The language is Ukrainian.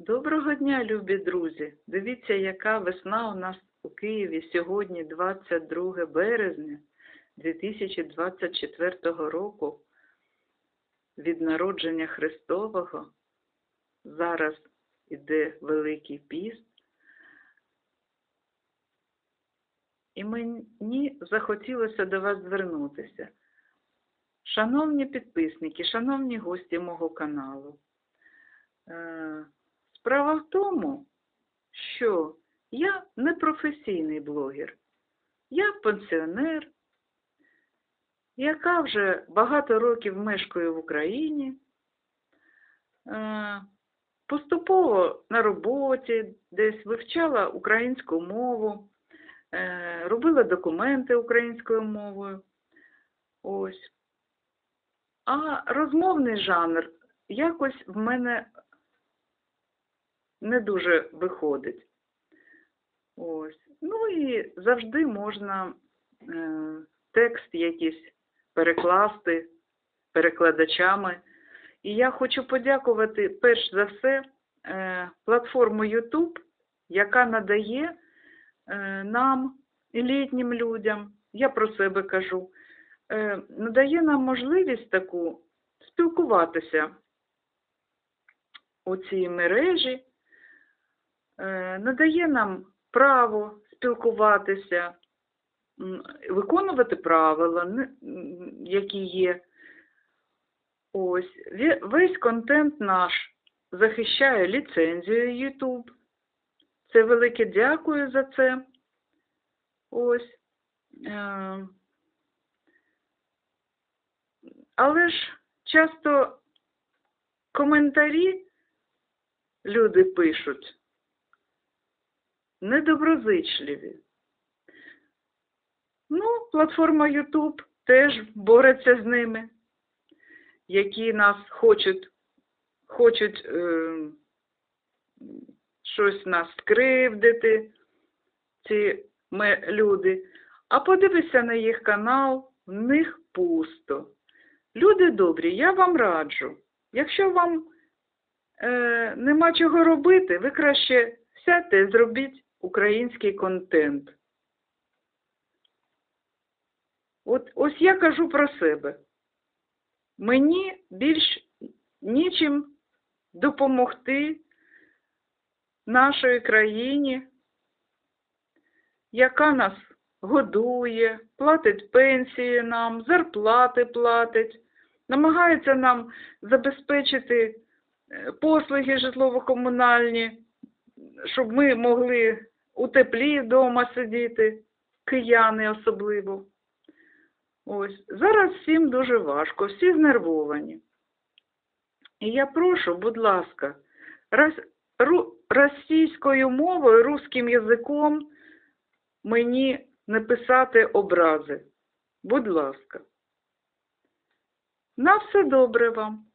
Доброго дня, любі друзі! Дивіться, яка весна у нас у Києві сьогодні, 22 березня 2024 року, від народження Христового. Зараз іде Великий піст. І мені захотілося до вас звернутися. Шановні підписники, шановні гості мого каналу, е, Справа в тому, що я не професійний блогер. Я пенсіонер, яка вже багато років мешкаю в Україні. Е, Поступово на роботі десь вивчала українську мову, е, робила документи українською мовою. Ось. А розмовний жанр якось в мене не дуже виходить. Ось. Ну і завжди можна е, текст якийсь перекласти перекладачами. І я хочу подякувати перш за все е, платформу YouTube, яка надає е, нам, літнім людям, я про себе кажу, е, надає нам можливість таку спілкуватися у цій мережі, надає нам право спілкуватися, виконувати правила, які є. Ось, весь контент наш захищає ліцензію YouTube. Це велике дякую за це. Ось. Е, Але ж часто коментарі люди пишуть недоброзичливі. Ну, платформа YouTube теж бореться з ними, які нас хочуть, хочуть е, щось нас скривдити, ці ми, люди. А подивися на їх канал, в них пусто. Люди добрі, я вам раджу. Якщо вам е, нема чого робити, ви краще сядьте зробіть український контент. От ось я кажу про себе. Мені більш нічим допомогти нашій країні, яка нас годує, платить пенсії нам, зарплати платить, намагається нам забезпечити е, послуги житлово-комунальні, щоб ми могли у теплі вдома сидіти, кияни особливо. Ось, зараз всім дуже важко, всі знервовані. І я прошу, будь ласка, рос, ру, російською мовою, русським язиком мені не писати образи. Будь ласка. На все добре вам.